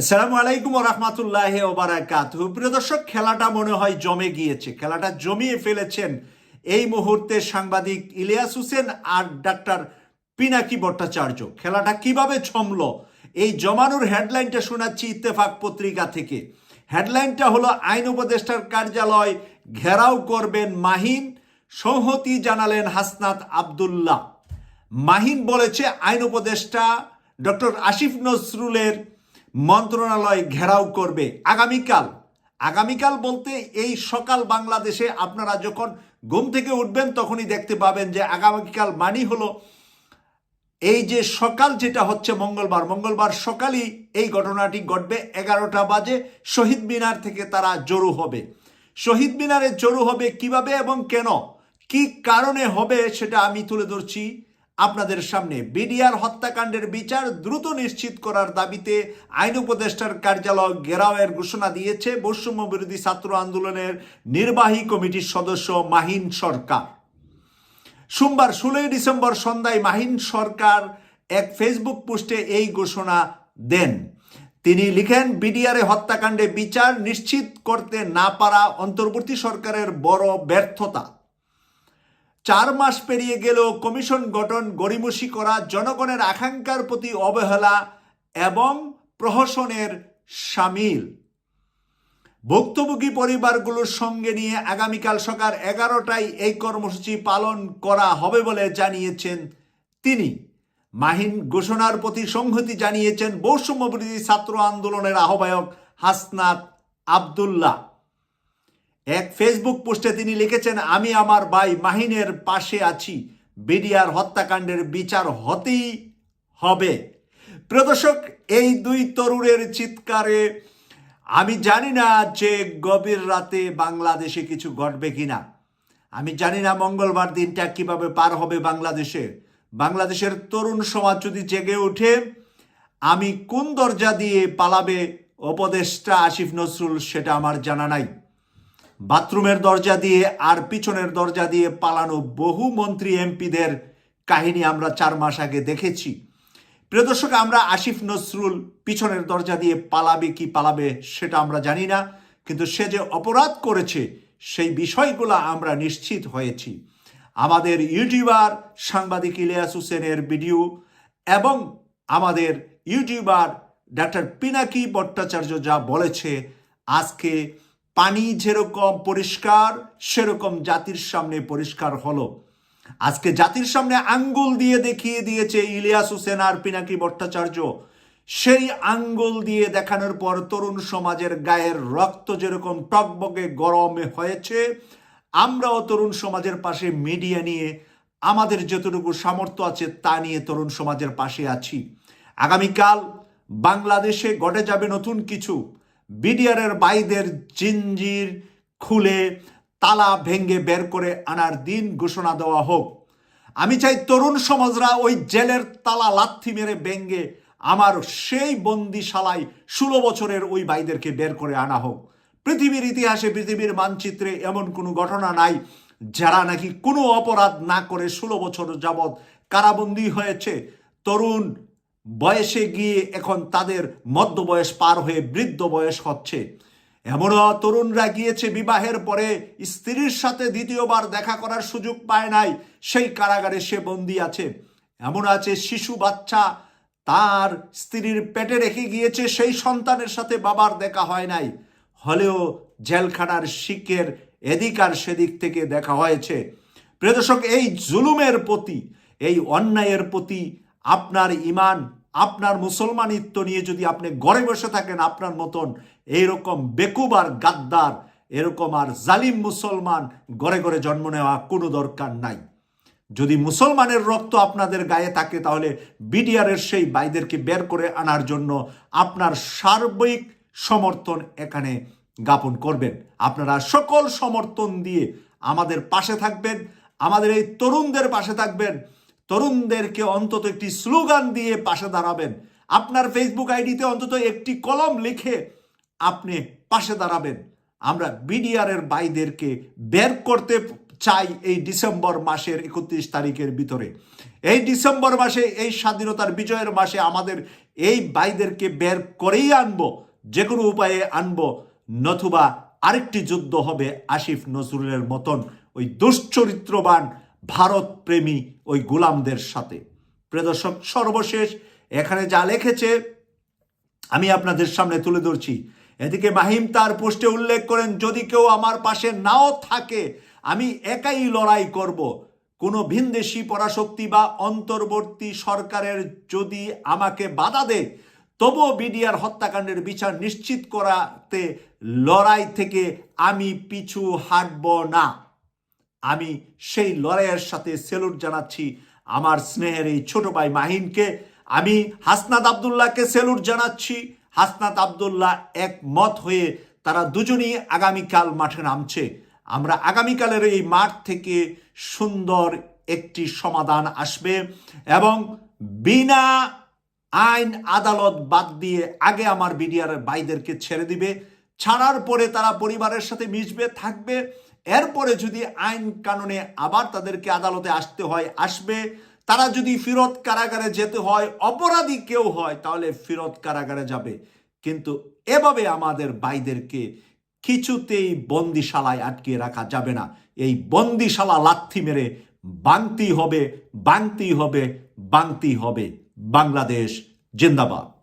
আসসালামু আলাইকুম রহমতুল্লাহ ওবারাকাত প্রিয় দর্শক, খেলাটা মনে হয় জমে গিয়েছে। খেলাটা জমিয়ে ফেলেছেন এই মুহূর্তে সাংবাদিক ইলিয়াস হোসেন আর ডাক্তার পিনাকি ভট্টাচার্য। খেলাটা কীভাবে ছমল? এই জমানোর হেডলাইনটা শোনাচ্ছি ইত্তেফাক পত্রিকা থেকে। হেডলাইনটা হলো, আইন উপদেষ্টার কার্যালয় ঘেরাও করবেন মাহিন। সংহতি জানালেন হাসনাত আবদুল্লাহ। মাহিন বলেছে, আইন উপদেষ্টা ডক্টর আসিফ নজরুলের মন্ত্রণালয় ঘেরাও করবে আগামীকাল। আগামীকাল বলতে এই সকাল বাংলাদেশে আপনারা যখন ঘুম থেকে উঠবেন তখনই দেখতে পাবেন যে আগামীকাল মানি হলো এই যে সকাল যেটা হচ্ছে মঙ্গলবার। মঙ্গলবার সকালই এই ঘটনাটি ঘটবে, এগারোটা বাজে, শহীদ মিনার থেকে তারা জড়ো হবে। শহীদ মিনারে জড়ো হবে কীভাবে এবং কেন? কি কারণে হবে সেটা আমি তুলে ধরছি। আপনাদের সামনে বিডিআর হত্যাকাণ্ডের বিচার দ্রুত নিশ্চিত করার দাবিতে আইন উপদেষ্টার কার্যালয় ঘেরাওয়ের ঘোষণা দিয়েছে বৈষম্য বিরোধী ছাত্র আন্দোলনের নির্বাহী কমিটির সদস্য মাহিন সরকার। সোমবার ষোলোই ডিসেম্বর সন্ধ্যায় মাহিন সরকার এক ফেসবুক পোস্টে এই ঘোষণা দেন। তিনি লিখেন, বিডিআরে হত্যাকাণ্ডে বিচার নিশ্চিত করতে না পারা অন্তর্বর্তী সরকারের বড় ব্যর্থতা। চার মাস পেরিয়ে গেলেও কমিশন গঠন গড়িমসি করা জনগণের আকাঙ্ক্ষার প্রতি অবহেলা এবং প্রহসনের সামিল। ভুক্তভোগী পরিবারগুলোর সঙ্গে নিয়ে আগামীকাল সকাল এগারোটায় এই কর্মসূচি পালন করা হবে বলে জানিয়েছেন তিনি। মাহিন ঘোষণার প্রতি সংহতি জানিয়েছেন বৈষম্য বিরোধী ছাত্র আন্দোলনের আহ্বায়ক হাসনাত আবদুল্লাহ। এক ফেসবুক পোস্টে তিনি লিখেছেন, আমি আমার ভাই মাহিনের পাশে আছি। বিডিআর হত্যাকাণ্ডের বিচার হতেই হবে। প্রদর্শক এই দুই তরুণের চিৎকারে আমি জানি না যে গভীর রাতে বাংলাদেশে কিছু ঘটবে কিনা। আমি জানি না মঙ্গলবার দিনটা কীভাবে পার হবে বাংলাদেশে। বাংলাদেশের তরুণ সমাজ যদি জেগে ওঠে, আমি কোন দরজা দিয়ে পালাবে, উপদেষ্টা আসিফ নজরুল, সেটা আমার জানা নাই। বাথরুমের দরজা দিয়ে আর পিছনের দরজা দিয়ে পালানো বহু মন্ত্রী এমপিদের কাহিনী আমরা চার মাস আগে দেখেছি। প্রিয় দর্শক, আমরা আসিফ নজরুল পিছনের দরজা দিয়ে পালাবে কি পালাবে সেটা আমরা জানি না, কিন্তু সে যে অপরাধ করেছে সেই বিষয়গুলো আমরা নিশ্চিত হয়েছি। আমাদের ইউটিউবার সাংবাদিক ইলিয়াস হোসেনের ভিডিও এবং আমাদের ইউটিউবার ডাক্তার পিনাকি ভট্টাচার্য যা বলেছে, আজকে পানি যেরকম পরিষ্কার, সেরকম জাতির সামনে পরিষ্কার হলো। আজকে জাতির সামনে আঙ্গুল দিয়ে দেখিয়ে দিয়েছে ইলিয়াস হোসেন আর পিনাকি ভট্টাচার্য। সেই আঙ্গুল দিয়ে দেখানোর পর তরুণ সমাজের গায়ের রক্ত যেরকম টকবগে গরমে হয়েছে, আমরাও তরুণ সমাজের পাশে মিডিয়া নিয়ে আমাদের যতটুকু সামর্থ্য আছে তা নিয়ে তরুণ সমাজের পাশে আছি। আগামীকাল বাংলাদেশে ঘটে যাবে নতুন কিছু। বিডিআরের বাইদের জিঞ্জির খুলে তালা ভেঙ্গে বের করে আনার দিন ঘোষণা দেওয়া হোক। আমি চাই তরুণ সমাজরা ওই জেলের তালা লাথি মেরে ভেঙ্গে আমার সেই বন্দিশালায় ষোলো বছরের ওই বাইদেরকে বের করে আনা হোক। পৃথিবীর ইতিহাসে পৃথিবীর মানচিত্রে এমন কোনো ঘটনা নাই যারা নাকি কোনো অপরাধ না করে ষোলো বছর যাবৎ কারাবন্দী হয়েছে। তরুণ বয়সে গিয়ে এখন তাদের মধ্য বয়স পার হয়ে বৃদ্ধ বয়স হচ্ছে। এমনও তরুণরা গিয়েছে বিবাহের পরে, স্ত্রীর সাথে দ্বিতীয়বার দেখা করার সুযোগ পায় নাই, সেই কারাগারে সে বন্দি আছে। এমন আছে শিশু বাচ্চা, তার স্ত্রীর পেটে রেখে গিয়েছে, সেই সন্তানের সাথে বাবার দেখা হয় নাই। হলেও জেলখানার শিখের এদিক আর সেদিক থেকে দেখা হয়েছে। প্রিয়দর্শক এই জুলুমের প্রতি, এই অন্যায়ের প্রতি আপনার ইমান আপনার মুসলমানিত্ব নিয়ে যদি আপনি ঘরে বসে থাকেন, আপনার মতন এইরকম বেকুব আর গাদ্দার, এরকম আর জালিম মুসলমান ঘরে ঘরে জন্ম নেওয়া কোনো দরকার নাই। যদি মুসলমানের রক্ত আপনাদের গায়ে থাকে, তাহলে বিডিআরের সেই বাইদেরকে বের করে আনার জন্য আপনার সার্বিক সমর্থন এখানে জ্ঞাপন করবেন। আপনারা সকল সমর্থন দিয়ে আমাদের পাশে থাকবেন, আমাদের এই তরুণদের পাশে থাকবেন তরুণদেরকে অন্তত একটি স্লোগান দিয়ে পাশে দাঁড়াবেন। আপনার ফেসবুক আইডিতে অন্তত একটি কলম লিখে আপনি পাশে দাঁড়াবেন। আমরা বিডিআরের বাইদেরকে বের করতে চাই এই ডিসেম্বর মাসের একত্রিশ তারিখের ভিতরে। এই ডিসেম্বর মাসে, এই স্বাধীনতার বিজয়ের মাসে আমাদের এই বাইদেরকে বের করেই আনব। যে কোনো উপায়ে আনব। নতুবা আরেকটি যুদ্ধ হবে আসিফ নজরুলের মতন ওই দুশ্চরিত্রবান ভারত প্রেমী ওই গোলামদের সাথে। প্রদর্শক সর্বশেষ এখানে যা লেখেছে, আমি আপনাদের সামনে তুলে ধরছি। এদিকে মাহিম তার পোস্টে উল্লেখ করেন, যদি কেউ আমার পাশে নাও থাকে, আমি একাই লড়াই করব। কোনো ভিনদেশি পরাশক্তি বা অন্তর্বর্তী সরকারের যদি আমাকে বাধা দেয়, তবুও বিডিআর হত্যাকাণ্ডের বিচার নিশ্চিত করাতে লড়াই থেকে আমি পিছু হাঁটব না। আমি সেই লড়াইয়ের সাথে সেলুট জানাচ্ছি আমার স্নেহের এই ছোট ভাই মাহিনকে। আমি হাসনাত আবদুল্লাহকে সেলুট জানাচ্ছি। হাসনাত আবদুল্লাহ একমত হয়ে তারা দুজনেই আগামীকাল মাঠে নামছে। আমরা আগামীকালের এই মাঠ থেকে সুন্দর একটি সমাধান আসবে এবং বিনা আইন আদালত বাদ দিয়ে আগে আমার বিডিআর ভাইদেরকে ছেড়ে দিবে। ছাড়ার পরে তারা পরিবারের সাথে মিশবে, থাকবে। এরপরে যদি আইন কানুনে আবার তাদেরকে আদালতে আসতে হয়, আসবে। তারা যদি ফিরত কারাগারে যেতে হয়, অপরাধী কেউ হয়, তাহলে ফিরত কারাগারে যাবে। কিন্তু এভাবে আমাদের ভাইদেরকে কিছুতেই বন্দিশালায় আটকে রাখা যাবে না। এই বন্দিশালা লাথি মেরে বাংতি হবে বাংতি হবে বাংতি হবে। বাংলাদেশ জিন্দাবাদ।